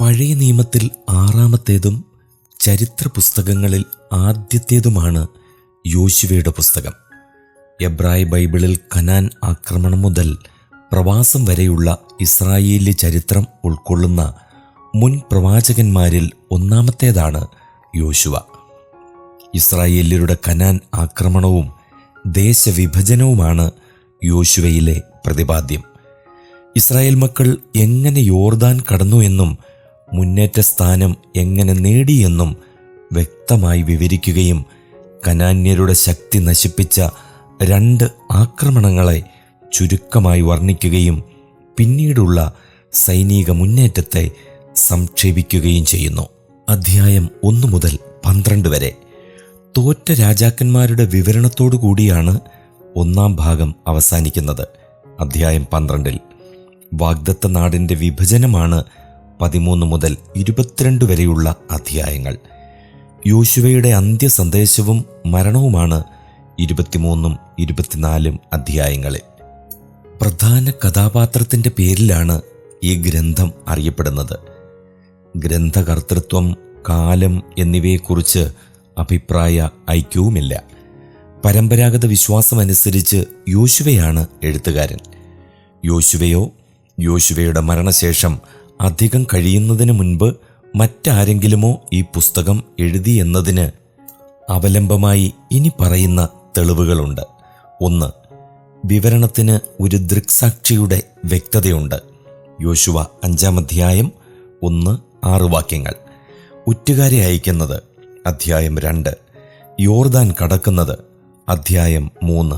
പഴയ നിയമത്തിൽ ആറാമത്തേതും ചരിത്ര പുസ്തകങ്ങളിൽ ആദ്യത്തേതുമാണ് യോശുവയുടെ പുസ്തകം. എബ്രായ ബൈബിളിൽ കനാൻ ആക്രമണം മുതൽ പ്രവാസം വരെയുള്ള ഇസ്രായേലി ചരിത്രം ഉൾക്കൊള്ളുന്ന മുൻ പ്രവാചകന്മാരിൽ ഒന്നാമത്തേതാണ് യോശുവ. ഇസ്രായേലിയരുടെ കനാൻ ആക്രമണവും ദേശവിഭജനവുമാണ് യോശുവയിലെ പ്രതിപാദ്യം. ഇസ്രായേൽ മക്കൾ എങ്ങനെ യോർദാൻ കടന്നു എന്നും മുന്നേറ്റ സ്ഥാനം എങ്ങനെ നേടിയെന്നും വ്യക്തമായി വിവരിക്കുകയും കനാന്യരുടെ ശക്തി നശിപ്പിച്ച രണ്ട് ആക്രമണങ്ങളെ ചുരുക്കമായി വർണിക്കുകയും പിന്നീടുള്ള സൈനിക മുന്നേറ്റത്തെ സംക്ഷേപിക്കുകയും ചെയ്യുന്നു. അധ്യായം ഒന്നു മുതൽ പന്ത്രണ്ട് വരെ. തോറ്റ രാജാക്കന്മാരുടെ വിവരണത്തോടു കൂടിയാണ് ഒന്നാം ഭാഗം അവസാനിക്കുന്നത്. അധ്യായം പന്ത്രണ്ടിൽ. വാഗ്ദത്ത നാടിന്റെ വിഭജനമാണ് പതിമൂന്ന് മുതൽ ഇരുപത്തിരണ്ട് വരെയുള്ള അധ്യായങ്ങൾ. യോശുവയുടെ അന്ത്യസന്ദേശവും മരണവുമാണ് ഇരുപത്തിമൂന്നും ഇരുപത്തിനാലും അധ്യായങ്ങളിൽ. പ്രധാന കഥാപാത്രത്തിന്റെ പേരിലാണ് ഈ ഗ്രന്ഥം അറിയപ്പെടുന്നത്. ഗ്രന്ഥകർത്തൃത്വം കാലം എന്നിവയെക്കുറിച്ച് അഭിപ്രായ ഐക്യവുമില്ല. പരമ്പരാഗത വിശ്വാസമനുസരിച്ച് യോശുവയാണ് എഴുത്തുകാരൻ. യോശുവയോ യോശുവയുടെ മരണശേഷം അധികം കഴിയുന്നതിന് മുൻപ് മറ്റാരെങ്കിലുമോ ഈ പുസ്തകം എഴുതി എന്നതിന് അവലംബമായി ഇനി പറയുന്ന തെളിവുകളുണ്ട്. ഒന്ന് വിവരണത്തിന് ഒരു ദൃക്സാക്ഷിയുടെ വ്യക്തതയുണ്ട്. യോശുവ അഞ്ചാം അധ്യായം ഒന്ന് ആറ് വാക്യങ്ങൾ. ഉറ്റുകാരെ അയക്കുന്നത് അധ്യായം രണ്ട്. യോർദാൻ കടക്കുന്നത് അധ്യായം മൂന്ന്.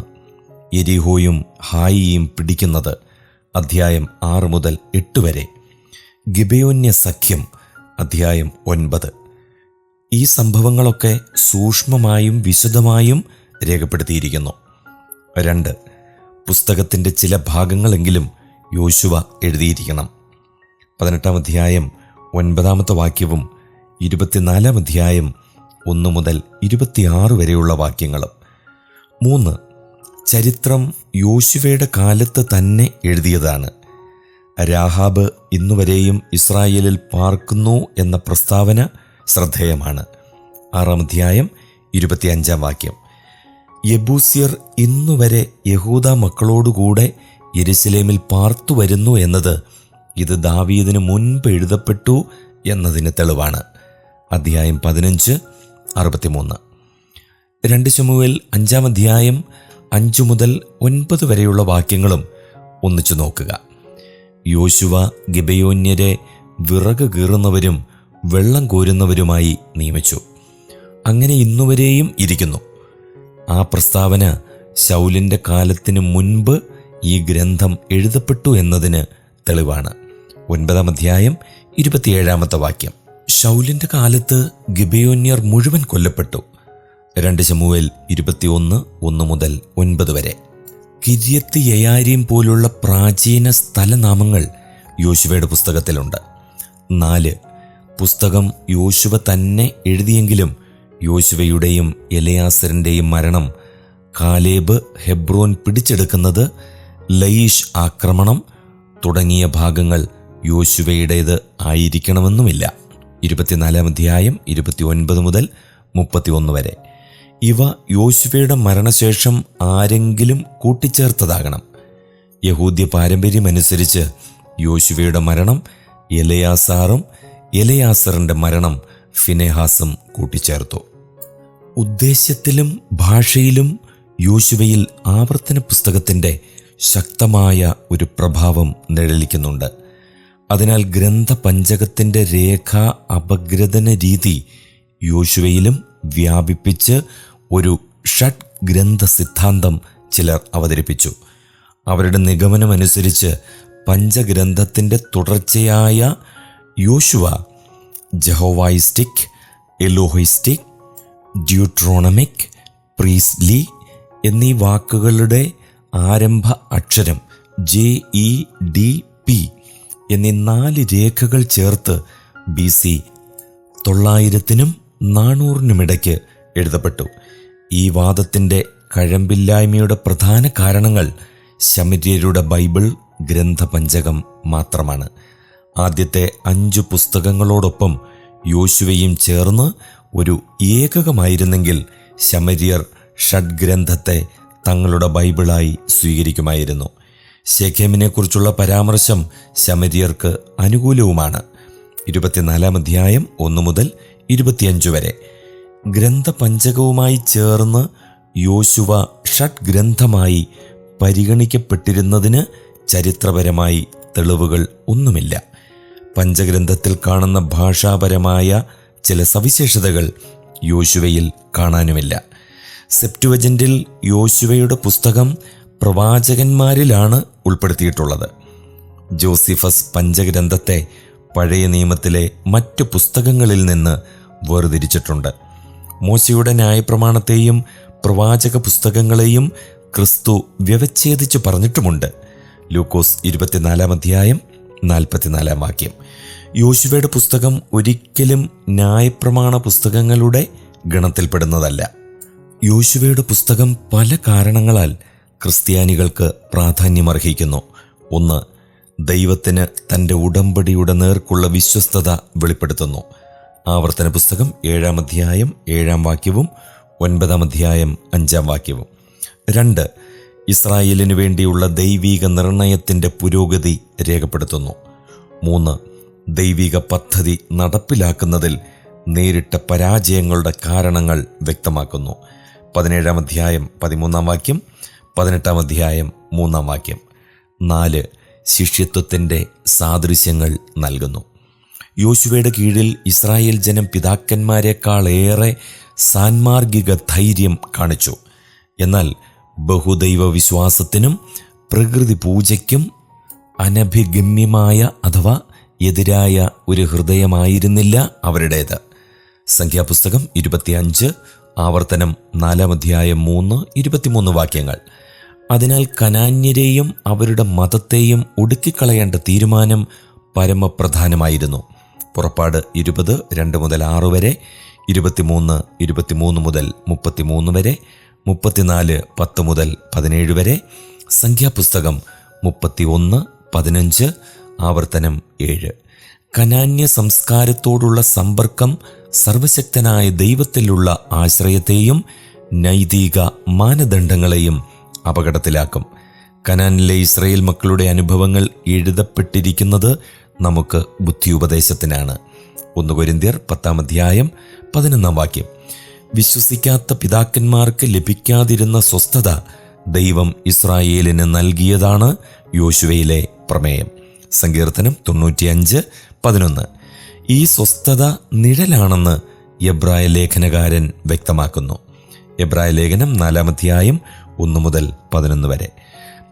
എരിഹോയും ഹായിയും പിടിക്കുന്നത് അധ്യായം ആറ് മുതൽ എട്ട് വരെ. ഗിബയോന്യ സഖ്യം അധ്യായം ഒൻപത്. ഈ സംഭവങ്ങളൊക്കെ സൂക്ഷ്മമായും വിശദമായും രേഖപ്പെടുത്തിയിരിക്കുന്നു. രണ്ട്. പുസ്തകത്തിന്റെ ചില ഭാഗങ്ങളെങ്കിലും യോശുവ എഴുതിയിരിക്കണം. പതിനെട്ടാം അധ്യായം ഒൻപതാമത്തെ വാക്യവും ഇരുപത്തിനാലാം അധ്യായം ഒന്ന് മുതൽ ഇരുപത്തിയാറ് വരെയുള്ള വാക്യങ്ങളും. മൂന്ന്. ചരിത്രം യോശുവയുടെ കാലത്ത് തന്നെ എഴുതിയതാണ്. രാഹാബ് ഇന്നുവരെയും ഇസ്രായേലിൽ പാർക്കുന്നു എന്ന പ്രസ്താവന ശ്രദ്ധേയമാണ്. ആറാം അധ്യായം ഇരുപത്തിയഞ്ചാം വാക്യം. യബൂസ്യർ ഇന്നുവരെ യഹൂദ മക്കളോടുകൂടെ യെരുസലേമിൽ പാർത്തു വരുന്നു എന്നത് ഇത് ദാവീദിന് മുൻപ് എഴുതപ്പെട്ടു എന്നതിന് തെളിവാണ്. അധ്യായം പതിനഞ്ച് അറുപത്തിമൂന്ന്. രണ്ട് ചുമുവിൽ അഞ്ചാം അധ്യായം അഞ്ചു മുതൽ ഒൻപത് വരെയുള്ള വാക്യങ്ങളും ഒന്നിച്ചു നോക്കുക. യോശുവ ഗിബയോന്യരെ വിറക് കീറുന്നവരും വെള്ളം കോരുന്നവരുമായി നിയമിച്ചു. അങ്ങനെ ഇന്നുവരെയും ഇരിക്കുന്നു. ആ പ്രസ്താവന ശൗലിന്റെ കാലത്തിന് മുൻപ് ഈ ഗ്രന്ഥം എഴുതപ്പെട്ടു എന്നതിന് തെളിവാണ്. ഒൻപതാം അധ്യായം ഇരുപത്തിയേഴാമത്തെ വാക്യം. ഷൗലിന്റെ കാലത്ത് ഗിബയോന്യർ മുഴുവൻ കൊല്ലപ്പെട്ടു. രണ്ട് ചമുവേൽ ഇരുപത്തിയൊന്ന് ഒന്ന് മുതൽ ഒൻപത് വരെ. കിര്യത്ത് യയാരിയും പോലുള്ള പ്രാചീന സ്ഥലനാമങ്ങൾ യോശുവയുടെ പുസ്തകത്തിലുണ്ട്. നാല് പുസ്തകം യോശുവ തന്നെ എഴുതിയെങ്കിലും യോശുവയുടെയും എലയാസറിന്റെയും മരണം കാലേബ് ഹെബ്രോൻ പിടിച്ചെടുക്കുന്നത് ലയീഷ് ആക്രമണം തുടങ്ങിയ ഭാഗങ്ങൾ യോശുവയുടേത് ആയിരിക്കണമെന്നുമില്ല. ഇരുപത്തിനാലാം അധ്യായം ഇരുപത്തി ഒൻപത് മുതൽ മുപ്പത്തി ഒന്ന് വരെ. ഇവ യോശുവയുടെ മരണശേഷം ആരെങ്കിലും കൂട്ടിച്ചേർത്തതാകണം. യഹൂദ്യ പാരമ്പര്യമനുസരിച്ച് യോശുവയുടെ മരണം എലയാസാറും എലയാസറിന്റെ മരണം ഫിനെഹാസും കൂട്ടിച്ചേർത്തു. ഉദ്ദേശ്യത്തിലും ഭാഷയിലും യോശുവയിൽ ആവർത്തന പുസ്തകത്തിന്റെ ശക്തമായ ഒരു പ്രഭാവം നിഴലിക്കുന്നുണ്ട്. അതിനാൽ ഗ്രന്ഥപഞ്ചകത്തിന്റെ രേഖാ അപഗ്രഥന രീതി യോശുവയിലും വ്യാപിപ്പിച്ച് ഒരു ഷഡ് ഗ്രന്ഥ സിദ്ധാന്തം ചിലർ അവതരിപ്പിച്ചു. അവരുടെ നിഗമനമനുസരിച്ച് പഞ്ചഗ്രന്ഥത്തിന്റെ തുടർച്ചയായ യോശുവ ജഹോവായിസ്റ്റിക് എലോഹിസ്റ്റിക് ഡ്യൂട്രോണമിക് പ്രീസ്ലി എന്നീ വാക്കുകളുടെ ആരംഭ അക്ഷരം ജെ ഇ ഡി പി എന്നീ നാല് രേഖകൾ ചേർത്ത് ബി സി തൊള്ളായിരത്തിനും നാനൂറിനുമിടയ്ക്ക് എഴുതപ്പെട്ടു. ഈ വാദത്തിന്റെ കഴമ്പില്ലായ്മയുടെ പ്രധാന കാരണങ്ങൾ ശമര്യരുടെ ബൈബിൾ ഗ്രന്ഥപഞ്ചകം മാത്രമാണ്. ആദ്യത്തെ അഞ്ചു പുസ്തകങ്ങളോടൊപ്പം യോശുവയും ചേർന്ന് ഒരു ഏകകമായിരുന്നെങ്കിൽ ശമര്യർ ഷഡ്ഗ്രന്ഥത്തെ തങ്ങളുടെ ബൈബിളായി സ്വീകരിക്കുമായിരുന്നു. ശേഖേമിനെക്കുറിച്ചുള്ള പരാമർശം ശമര്യർക്ക് അനുകൂലവുമാണ്. ഇരുപത്തിനാലാം അധ്യായം ഒന്നു മുതൽ ഇരുപത്തിയഞ്ച് വരെ. ഗ്രന്ഥപഞ്ചകവുമായി ചേർന്ന് യോശുവ ഷഡ് ഗ്രന്ഥമായി പരിഗണിക്കപ്പെട്ടിരുന്നതിന് ചരിത്രപരമായി തെളിവുകൾ ഒന്നുമില്ല. പഞ്ചഗ്രന്ഥത്തിൽ കാണുന്ന ഭാഷാപരമായ ചില സവിശേഷതകൾ യോശുവയിൽ കാണാനുമില്ല. സെപ്റ്റുവജന്റിൽ യോശുവയുടെ പുസ്തകം പ്രവാചകന്മാരിലാണ് ഉൾപ്പെടുത്തിയിട്ടുള്ളത്. ജോസിഫസ് പഞ്ചഗ്രന്ഥത്തെ പഴയ നിയമത്തിലെ മറ്റു പുസ്തകങ്ങളിൽ നിന്ന് വേർതിരിച്ചിട്ടുണ്ട്. മോശയുടെ ന്യായപ്രമാണത്തെയും പ്രവാചക പുസ്തകങ്ങളെയും ക്രിസ്തു വ്യവച്ഛേദിച്ചു പറഞ്ഞിട്ടുമുണ്ട്. ലൂക്കോസ് ഇരുപത്തിനാലാം അധ്യായം നാൽപ്പത്തിനാലാം വാക്യം. യോശുവയുടെ പുസ്തകം ഒരിക്കലും ന്യായപ്രമാണ പുസ്തകങ്ങളുടെ ഗണത്തിൽപ്പെടുന്നതല്ല. യോശുവയുടെ പുസ്തകം പല കാരണങ്ങളാൽ ക്രിസ്ത്യാനികൾക്ക് പ്രാധാന്യമർഹിക്കുന്നു. ഒന്ന് ദൈവത്തിന് തന്റെ ഉടമ്പടിയുടെ നേർക്കുള്ള വിശ്വസ്തത വെളിപ്പെടുത്തുന്നു. ആവർത്തന പുസ്തകം ഏഴാം അധ്യായം ഏഴാം വാക്യവും ഒൻപതാം അധ്യായം അഞ്ചാം വാക്യവും. രണ്ട് ഇസ്രായേലിനു വേണ്ടിയുള്ള ദൈവീക നിർണയത്തിന്റെ പുരോഗതി രേഖപ്പെടുത്തുന്നു. മൂന്ന് ദൈവിക പദ്ധതി നടപ്പിലാക്കുന്നതിൽ നേരിട്ട പരാജയങ്ങളുടെ കാരണങ്ങൾ വ്യക്തമാക്കുന്നു. പതിനേഴാം അധ്യായം പതിമൂന്നാം വാക്യം പതിനെട്ടാം അധ്യായം മൂന്നാം വാക്യം. നാല് ശിഷ്യത്വത്തിന്റെ സാദൃശ്യങ്ങൾ നൽകുന്നു. യോശുവയുടെ കീഴിൽ ഇസ്രായേൽ ജനം പിതാക്കന്മാരെക്കാളേറെ സാൻമാർഗിക ധൈര്യം കാണിച്ചു. എന്നാൽ ബഹുദൈവ വിശ്വാസത്തിനും പ്രകൃതി പൂജയ്ക്കും അനഭിഗമ്യമായ അഥവാ എതിരായ ഒരു ഹൃദയമായിരുന്നില്ല അവരുടേത്. സംഖ്യാപുസ്തകം ഇരുപത്തിയഞ്ച് ആവർത്തനം നാലാം അധ്യായം മൂന്ന് ഇരുപത്തിമൂന്ന് വാക്യങ്ങൾ. അതിനാൽ കനാന്യരെയും അവരുടെ മതത്തെയും ഒടുക്കിക്കളയേണ്ട തീരുമാനം പരമപ്രധാനമായിരുന്നു. പുറപ്പാട് ഇരുപത് രണ്ട് മുതൽ ആറ് വരെ ഇരുപത്തിമൂന്ന് ഇരുപത്തിമൂന്ന് മുതൽ മുപ്പത്തിമൂന്ന് വരെ മുപ്പത്തിനാല് പത്ത് മുതൽ പതിനേഴ് വരെ സംഖ്യാപുസ്തകം മുപ്പത്തി ഒന്ന് പതിനഞ്ച് ആവർത്തനം ഏഴ്. കനാന്യ സംസ്കാരത്തോടുള്ള സമ്പർക്കം സർവശക്തനായ ദൈവത്തിലുള്ള ആശ്രയത്തെയും നൈതിക മാനദണ്ഡങ്ങളെയും അപകടത്തിലാക്കും. കനാനിലെ ഇസ്രയേൽ മക്കളുടെ അനുഭവങ്ങൾ എഴുതപ്പെട്ടിരിക്കുന്നത് നമുക്ക് ബുദ്ധിയുപദേശത്തിനാണ്. ഒന്ന് കൊരിന്ത്യർ പത്താം അധ്യായം പതിനൊന്നാം വാക്യം. വിശ്വസിക്കാത്ത പിതാക്കന്മാർക്ക് ലഭിക്കാതിരുന്ന സ്വസ്ഥത ദൈവം ഇസ്രായേലിന് നൽകിയതാണ് യോശുവയിലെ പ്രമേയം. സങ്കീർത്തനം തൊണ്ണൂറ്റിയഞ്ച് പതിനൊന്ന്. ഈ സ്വസ്ഥത നിഴലാണെന്ന് എബ്രായ ലേഖനകാരൻ വ്യക്തമാക്കുന്നു. എബ്രായ ലേഖനം നാലാം അധ്യായം ഒന്ന് മുതൽ പതിനൊന്ന് വരെ.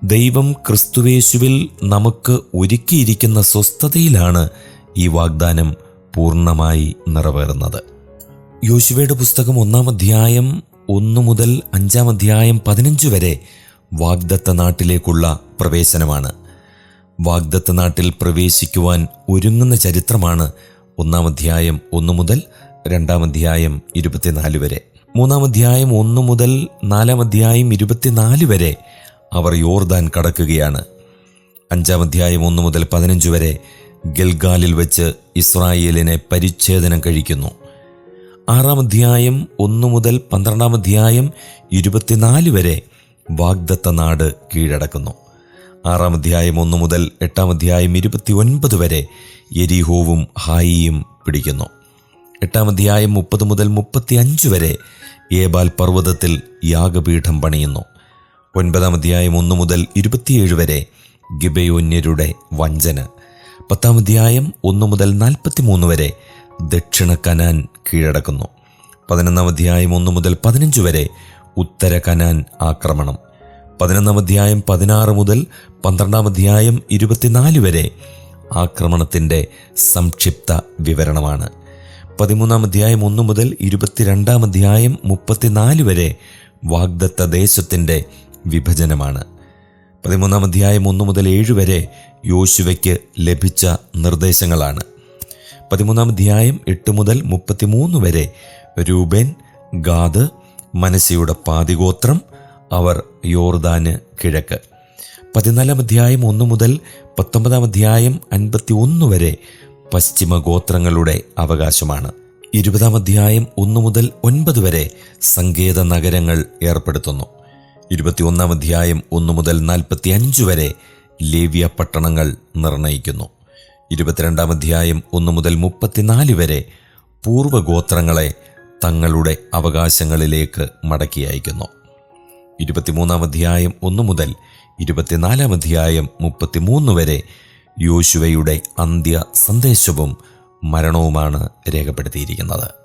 ദൈവം ക്രിസ്തുവേശുവിൽ നമുക്ക് ഒരുക്കിയിരിക്കുന്ന സ്വസ്ഥതയിലാണ് ഈ വാഗ്ദാനം പൂർണമായി നിറവേറുന്നത്. യോശുവയുടെ പുസ്തകം ഒന്നാം അധ്യായം ഒന്ന് മുതൽ അഞ്ചാം അധ്യായം പതിനഞ്ച് വരെ വാഗ്ദത്ത നാട്ടിലേക്കുള്ള പ്രവേശനമാണ്. വാഗ്ദത്ത നാട്ടിൽ പ്രവേശിക്കുവാൻ ഒരുങ്ങുന്ന ചരിത്രമാണ് ഒന്നാം അധ്യായം ഒന്ന് മുതൽ രണ്ടാം അധ്യായം ഇരുപത്തിനാല് വരെ. മൂന്നാം അധ്യായം ഒന്ന് മുതൽ നാലാം അധ്യായം ഇരുപത്തിനാല് വരെ അവർ യോർദാൻ കടക്കുകയാണ്. അഞ്ചാം അധ്യായം ഒന്ന് മുതൽ പതിനഞ്ച് വരെ ഗൽഗാലിൽ വെച്ച് ഇസ്രായേലിനെ പരിച്ഛേദനം കഴിക്കുന്നു. ആറാം അധ്യായം ഒന്ന് മുതൽ പന്ത്രണ്ടാം അധ്യായം ഇരുപത്തിനാല് വരെ വാഗ്ദത്ത നാട് കീഴടക്കുന്നു. ആറാം അധ്യായം ഒന്ന് മുതൽ എട്ടാം അധ്യായം ഇരുപത്തി ഒൻപത് വരെ എരിഹോവും ഹായിയും പിടിക്കുന്നു. എട്ടാം അധ്യായം മുപ്പത് മുതൽ മുപ്പത്തി അഞ്ച് വരെ ഏബാൽ പർവതത്തിൽ യാഗപീഠം പണിയുന്നു. ഒൻപതാം അധ്യായം ഒന്ന് മുതൽ ഇരുപത്തിയേഴ് വരെ ഗിബയോന്യരുടെ വഞ്ചന. പത്താം അധ്യായം ഒന്ന് മുതൽ നാൽപ്പത്തിമൂന്ന് വരെ ദക്ഷിണ കനാൻ കീഴടക്കുന്നു. പതിനൊന്നാം അധ്യായം ഒന്ന് മുതൽ പതിനഞ്ച് വരെ ഉത്തര കനാൻ ആക്രമണം. പതിനൊന്നാം അധ്യായം പതിനാറ് മുതൽ പന്ത്രണ്ടാം അധ്യായം ഇരുപത്തിനാല് വരെ ആക്രമണത്തിന്റെ സംക്ഷിപ്ത വിവരണമാണ്. പതിമൂന്നാം അധ്യായം ഒന്ന് മുതൽ ഇരുപത്തിരണ്ടാം അധ്യായം മുപ്പത്തിനാല് വരെ വാഗ്ദത്ത ദേശത്തിന്റെ വിഭജനമാണ്. പതിമൂന്നാം അധ്യായം ഒന്ന് മുതൽ ഏഴ് വരെ യോശുവയ്ക്ക് ലഭിച്ച നിർദ്ദേശങ്ങളാണ്. പതിമൂന്നാം അധ്യായം എട്ട് മുതൽ മുപ്പത്തിമൂന്ന് വരെ രൂപേൻ ഗാദ് മനസ്സിയുടെ പാതിഗോത്രം അവർ യോർദാന് കിഴക്ക്. പതിനാലാം അധ്യായം ഒന്ന് മുതൽ പത്തൊമ്പതാം അധ്യായം അൻപത്തി ഒന്ന് വരെ പശ്ചിമ ഗോത്രങ്ങളുടെ അവകാശമാണ്. ഇരുപതാം അധ്യായം ഒന്ന് മുതൽ ഒൻപത് വരെ സങ്കേത നഗരങ്ങൾ ഏർപ്പെടുത്തുന്നു. ഇരുപത്തിയൊന്നാം അധ്യായം ഒന്നു മുതൽ നാൽപ്പത്തി അഞ്ച് വരെ ലേവ്യ പട്ടണങ്ങൾ നിർണയിക്കുന്നു. ഇരുപത്തിരണ്ടാം അധ്യായം ഒന്നു മുതൽ മുപ്പത്തിനാല് വരെ പൂർവഗോത്രങ്ങളെ തങ്ങളുടെ അവകാശങ്ങളിലേക്ക് മടക്കി അയക്കുന്നു. ഇരുപത്തിമൂന്നാം അധ്യായം ഒന്നു മുതൽ ഇരുപത്തിനാലാം അധ്യായം മുപ്പത്തിമൂന്ന് വരെ യോശുവയുടെ അന്ത്യ സന്ദേശവും മരണവുമാണ് രേഖപ്പെടുത്തിയിരിക്കുന്നത്.